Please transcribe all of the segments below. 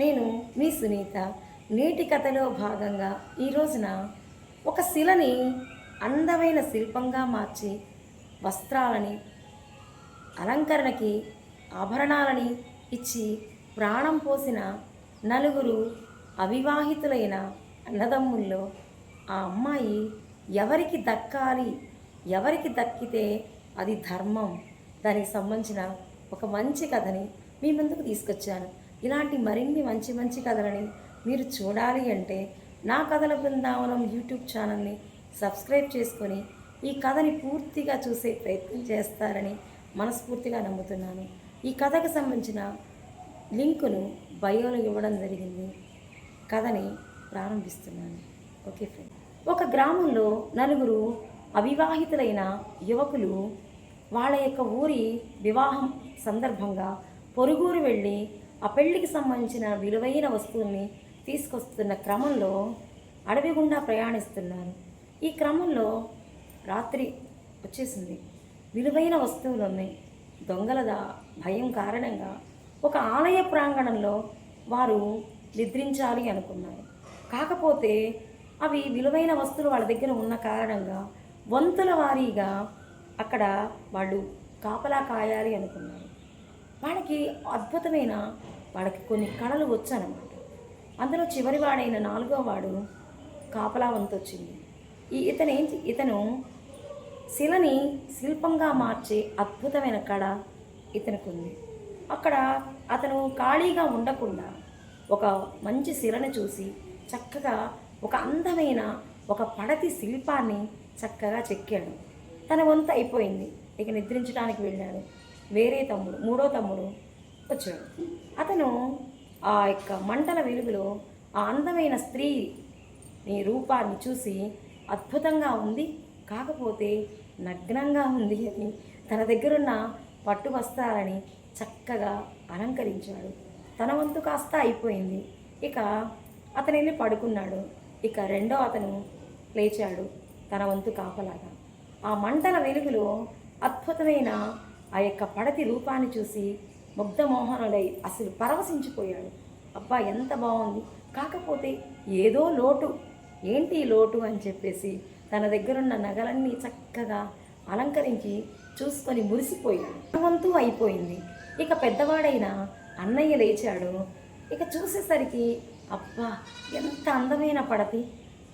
నేను మీ సునీత. నేటి కథలో భాగంగా ఈ రోజున ఒక శిలని అందమైన శిల్పంగా మార్చి వస్త్రాలని అలంకరణకి ఆభరణాలని ఇచ్చి ప్రాణం పోసిన నలుగురు అవివాహితులైన అన్నదమ్ముల్లో ఆ అమ్మాయి ఎవరికి దక్కాలి ఎవరికి దక్కితే అది ధర్మం. దానికి సంబంధించిన ఒక మంచి కథని మీ ముందుకు తీసుకొచ్చాను. ఇలాంటి మరిన్ని మంచి మంచి కథలని మీరు చూడాలి అంటే నా కథల బృందావనం యూట్యూబ్ ఛానల్ని సబ్స్క్రైబ్ చేసుకొని ఈ కథని పూర్తిగా చూసే ప్రయత్నం చేస్తారని మనస్ఫూర్తిగా నమ్ముతున్నాను. ఈ కథకు సంబంధించిన లింకును బయోలో ఇవ్వడం జరిగింది. కథని ప్రారంభిస్తున్నాను. Okay friend. ఒక గ్రామంలో నలుగురు అవివాహితులైన యువకులు వాళ్ళ యొక్క ఊరి వివాహం సందర్భంగా పొరుగురు వెళ్ళి ఆ పెళ్ళికి సంబంధించిన విలువైన వస్తువుల్ని తీసుకొస్తున్న క్రమంలో అడవి గుండా ప్రయాణిస్తున్నారు. ఈ క్రమంలో రాత్రి వచ్చేసింది. విలువైన వస్తువులు ఉన్నాయి దొంగల భయం కారణంగా ఒక ఆలయ ప్రాంగణంలో వారు నిద్రించాలి అనుకున్నారు. కాకపోతే అవి విలువైన వస్తువులు వాళ్ళ దగ్గర ఉన్న కారణంగా వంతుల వారీగా అక్కడ వాళ్ళు కాపలా కాయాలి అనుకున్నారు. వాళ్ళకి అద్భుతమైన వాళ్ళకి కొన్ని కళలు వచ్చానమాట. అందులో చివరి వాడైన నాలుగో వాడు కాపలా వంతు వచ్చింది ఈ ఇతను ఏంటి ఇతను శిలని శిల్పంగా మార్చే అద్భుతమైన కళ ఇతనికి ఉంది అక్కడ అతను ఖాళీగా ఉండకుండా ఒక మంచి శిలని చూసి చక్కగా ఒక అందమైన ఒక పడతి శిల్పాన్ని చక్కగా చెక్కాడు. తన వంతు అయిపోయింది. ఇక నిద్రించడానికి వెళ్ళాడు. వేరే తమ్ముడు మూడో తమ్ముడు వచ్చాడు. అతను ఆ యొక్క మంటల వెలుగులో ఆ అందమైన స్త్రీ నీ రూపాన్ని చూసి అద్భుతంగా ఉంది కాకపోతే నగ్నంగా ఉంది అని తన దగ్గరున్న పట్టు వస్త్రాలని చక్కగా అలంకరించాడు. తన వంతు కాస్త అయిపోయింది. ఇక అతను వెళ్ళి పడుకున్నాడు. ఇక రెండో అతను లేచాడు తన వంతు కాపలాగా. ఆ మంటల వెలుగులో అద్భుతమైన ఆ యొక్క పడతి రూపాన్ని చూసి ముగ్ధమోహనుడై అసలు పరవశించిపోయాడు. అబ్బా ఎంత బాగుంది. కాకపోతే ఏదో లోటు. ఏంటి ఈ లోటు అని చెప్పేసి తన దగ్గరున్న నగలన్నీ చక్కగా అలంకరించి చూసుకొని మురిసిపోయాడు. వంతు అయిపోయింది. ఇక పెద్దవాడైన అన్నయ్య లేచాడు. ఇక చూసేసరికి అబ్బా ఎంత అందమైన పడతి!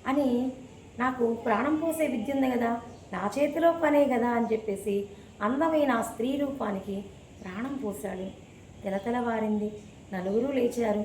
అని నాకు ప్రాణం పోసే విద్య ఉంది కదా. నా చేతిలో పనే కదా అని చెప్పేసి అందమైన ఆ స్త్రీ రూపానికి ప్రాణం పోశాడు. తెలతెలవారింది. నలుగురు లేచారు.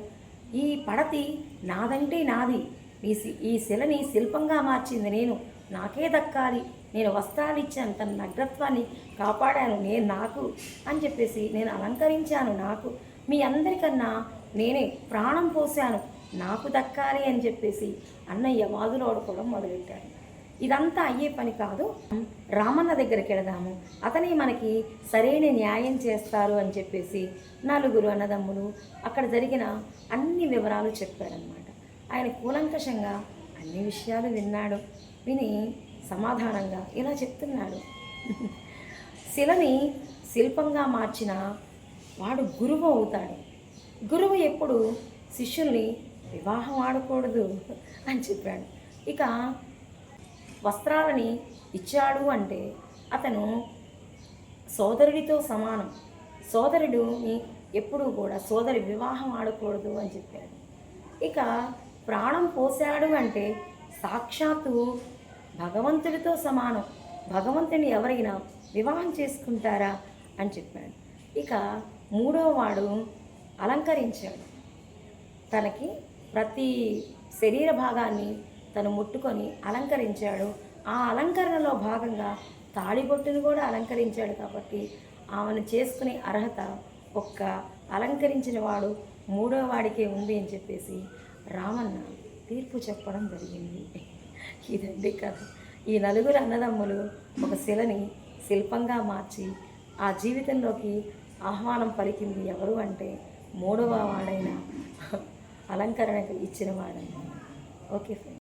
ఈ పడతి నాదంటే నాది. ఈ ఈ శిలని శిల్పంగా మార్చింది నేను. నాకే దక్కాలి. నేను వస్త్రాలిచ్చాను. తన నగ్నత్వాన్ని కాపాడాను. నేను నాకు అని చెప్పేసి నేను అలంకరించాను నాకు. మీ అందరికన్నా నేనే ప్రాణం పోశాను. నాకు దక్కాలి అని చెప్పేసి అన్నయ్య వాదులు ఆడుకోవడం మొదలెట్టాడు ఇదంతా అయ్యే పని కాదు. రామన్న దగ్గరికి వెళదాము. అతనే మనకి సరైన న్యాయం చేస్తారు అని చెప్పేసి నలుగురు అన్నదమ్ములు అక్కడ జరిగిన అన్ని వివరాలు చెప్పారనమాట ఆయన కూలంకషంగా అన్ని విషయాలు విన్నాడు. విని సమాధానంగా ఇలా చెప్తున్నాడు. శిలని శిల్పంగా మార్చిన వాడు గురువు అవుతాడు. గురువు ఎప్పుడు శిష్యుల్ని వివాహం ఆడకూడదు అని చెప్పాడు. ఇక వస్త్రాలని ఇచ్చాడు అంటే అతను సోదరుడితో సమానం. సోదరుడుని ఎప్పుడూ కూడా సోదరి వివాహం ఆడకూడదు అని చెప్పాడు. ఇక ప్రాణం పోశాడు అంటే సాక్షాత్తు భగవంతుడితో సమానం. భగవంతుని ఎవరైనా వివాహం చేసుకుంటారా అని చెప్పాడు. ఇక మూడో వాడు అలంకరించాడు. తనకి ప్రతి శరీర భాగాన్ని తను ముట్టుకొని అలంకరించాడు. ఆ అలంకరణలో భాగంగా తాళిబొట్టును కూడా అలంకరించాడు కాబట్టి ఆమెను చేసుకునే అర్హత ఒక్క అలంకరించిన వాడు మూడో వాడికే ఉంది అని చెప్పేసి రామన్న తీర్పు చెప్పడం జరిగింది. ఇదండి కథ. ఈ నలుగురు అన్నదమ్ములు ఒక శిలని శిల్పంగా మార్చి ఆ జీవితంలోకి ఆహ్వానం పలికింది ఎవరు అంటే మూడవ వాడైన అలంకరణకు ఇచ్చిన వాడని. Okay friend